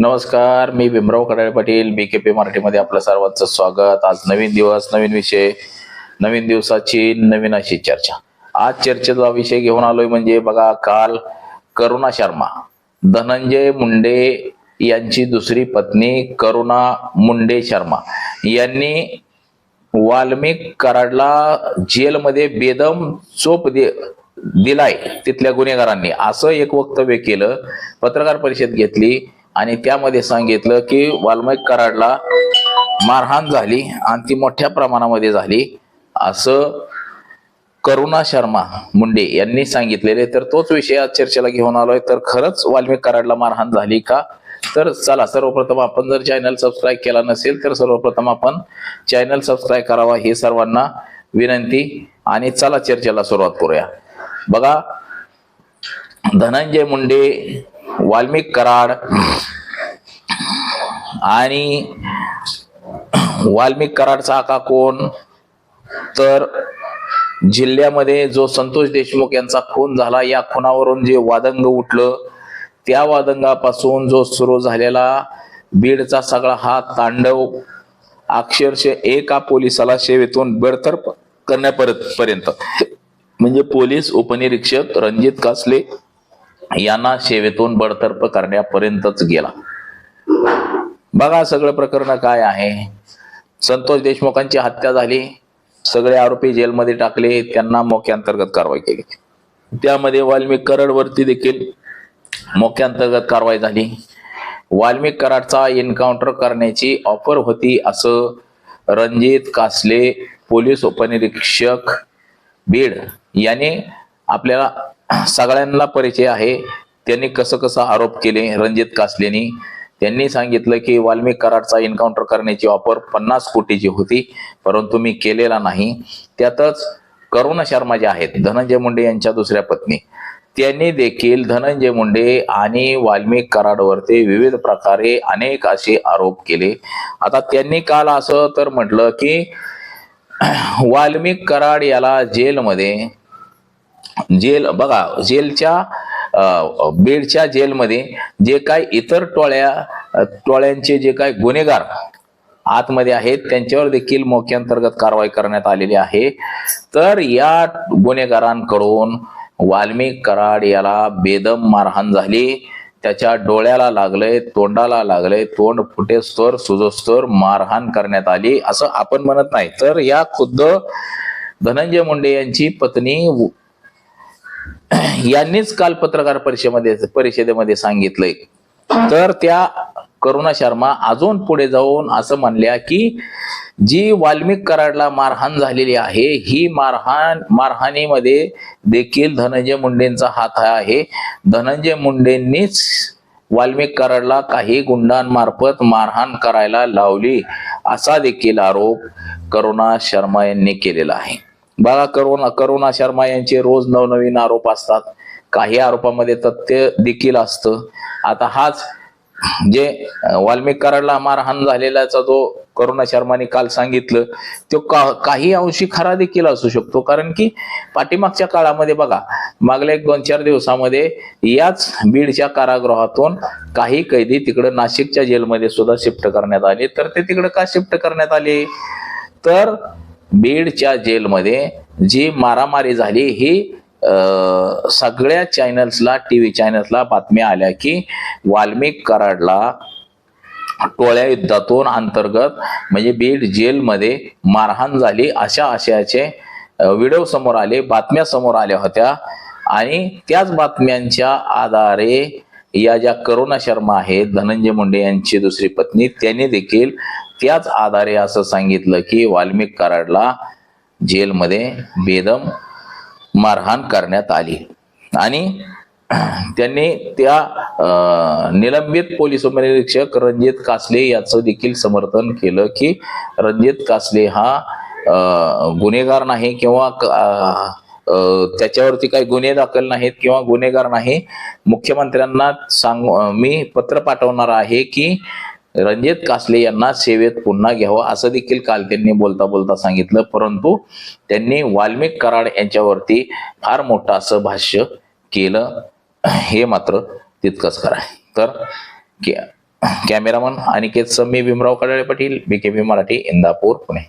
नमस्कार मी Bhimrao Kadale Patil B K P मराठीमध्ये आपलं सर्वांचं स्वागत. आज नवीन दिवस नवीन विषय नवीन दिवसाची नवीन अशी चर्चा. आज चर्चेचा विषय घेऊन आलोय म्हणजे बघा काल करुणा शर्मा धनंजय मुंडे यांची दुसरी पत्नी करुणा मुंडे शर्मा यांनी वाल्मिक कराडला जेलमध्ये बेदम चोप दे दिलाय तिथल्या गुन्हेगारांनी. असं एक वक्तव्य केलं पत्रकार परिषद घेतली. आणि त्यामध्ये सांगितलं की वाल्मिक कराडला मारहाण झाली आणि ती मोठ्या प्रमाणामध्ये झाली. असं करुणा शर्मा मुंडे यांनी सांगितलेले. तर तोच विषय आज चर्चेला घेऊन आलोय. तर खरंच वाल्मिक कराडला मारहाण झाली का? तर चला सर्वप्रथम आपण जर चॅनल सबस्क्राईब केला नसेल तर सर्वप्रथम आपण चॅनल सबस्क्राईब करावा ही सर्वांना विनंती. आणि चला चर्चेला सुरुवात करूया. बघा धनंजय मुंडे वाल्मिक कराड आणि वाल्मिक कराडचा आका कोण? तर जिल्ह्यामध्ये जो संतोष देशमुख यांचा खून झाला या खुनावरून जे वादंग उठलं त्या वादंगापासून जो सुरू झालेला बीडचा सगळा हा तांडव अक्षरशः एका पोलिसाला सेवेतून बेडतर्फ करण्यापर्यंत. म्हणजे पोलीस उपनिरीक्षक रणजित कासले यांना सेवेतून बडतर्फ करण्यापर्यंतच गेला. बघा सगळं प्रकरण काय आहे. संतोष देशमुखांची हत्या झाली. सगळे आरोपी जेलमध्ये टाकले. त्यांना मोक्यांतर्गत कारवाई केली. त्यामध्ये वाल्मिक कराडवरती देखील मोक्यांतर्गत कारवाई झाली. वाल्मिक कराडचा एन्काउंटर करण्याची ऑफर होती असं रणजित कासले पोलीस उपनिरीक्षक बीड याने आपल्याला सगळ्यांना परिचय आहे. त्यांनी कसं कसं आरोप केले रणजित कासलेनी. त्यांनी सांगितलं की वाल्मिक कराडचा एन्काउंटर करण्याची ऑफर पन्नास कोटीची होती परंतु मी केलेला नाही. त्यातच करुणा शर्मा जे आहेत धनंजय मुंडे यांच्या दुसऱ्या पत्नी. त्यांनी देखील धनंजय मुंडे आणि वाल्मिक कराडवरती विविध प्रकारे अनेक असे आरोप केले. आता त्यांनी काल असं तर म्हटलं की वाल्मिक कराड याला जेलमध्ये जेल बघा जेलच्या बेडच्या जेलमध्ये जे काय इतर टोळ्या टोळ्यांचे जे काय गुन्हेगार आतमध्ये आहेत त्यांच्यावर देखील मोक्यांतर्गत कारवाई करण्यात आलेली आहे. तर या गुन्हेगारांकडून वाल्मिक कराड याला बेदम मारहाण झाली. त्याच्या डोळ्याला लागले तोंडाला लागले तोंड फुटेस्तोर सुजोस्तोर मारहाण करण्यात आली असं आपण म्हणत नाही. तर या खुद्द धनंजय मुंडे यांची पत्नी यांनीच काल पत्रकार परिषदेमध्ये परिषदेमध्ये सांगितलंय. तर त्या करुणा शर्मा अजून पुढे जाऊन असं म्हणल्या की जी वाल्मिक कराडला मारहाण झालेली आहे ही मारहाण मारहाणीमध्ये देखील धनंजय मुंडेंचा हात आहे. धनंजय मुंडेंनीच वाल्मिक कराडला काही गुंडांमार्फत मारहाण करायला लावली असा देखील आरोप करुणा शर्मा यांनी केलेला आहे. बघा करुणा करुणा शर्मा यांचे रोज नवनवीन आरोप असतात. काही आरोपामध्ये तथ्य देखील असतं. आता हाच जे वाल्मिक कराडला मारहाण झालेल्याचा जो करुणा शर्माने काल सांगितलं तो का काही अंशी खरा देखील असू शकतो. कारण की पाठीमागच्या काळामध्ये बघा मागल्या एक दोन चार दिवसामध्ये याच बीडच्या कारागृहातून काही कैदी तिकडे नाशिकच्या जेलमध्ये सुद्धा शिफ्ट करण्यात आले. तर ते तिकडे का शिफ्ट करण्यात आले? तर बीडच्या जेलमध्ये जी मारामारी झाली ही सगळ्या चॅनल्सला टी व्ही चॅनल्सला बातम्या आल्या की वाल्मिक कराडला टोळ्या युद्धातून अंतर्गत म्हणजे बीड जेलमध्ये मारहाण झाली अशा आशयाचे व्हिडिओ समोर आले बातम्या समोर आल्या होत्या. आणि त्याच बातम्यांच्या आधारे या ज्या करुणा शर्मा आहेत धनंजय मुंडे यांची दुसरी पत्नी त्यांनी देखील त्याच आधारे असं सांगितलं की वाल्मिक कराडला जेलमध्ये बेदम मारहाण करण्यात आली. आणि त्यांनी त्या निलंबित पोलीस उपनिरीक्षक रणजित कासले याचं देखील समर्थन केलं की रणजित कासले हा गुन्हेगार नाही किंवा क- त्याच्यावरती काही गुन्हे दाखल नाहीत किंवा गुन्हेगार नाही. मुख्यमंत्र्यांना सांग मी पत्र पाठवणार आहे की रणजित कासले यांना सेवेत पुन्हा घ्यावं असं देखील काल त्यांनी बोलता बोलता सांगितलं. परंतु त्यांनी वाल्मिक कराड यांच्यावरती फार मोठं असं भाष्य केलं. हे मात्र तितकंच खरं आहे. तर कॅमेरामन अनिकेत मी भीमराव कडाळे पाटील बीकेपी मराठी इंदापूर पुणे.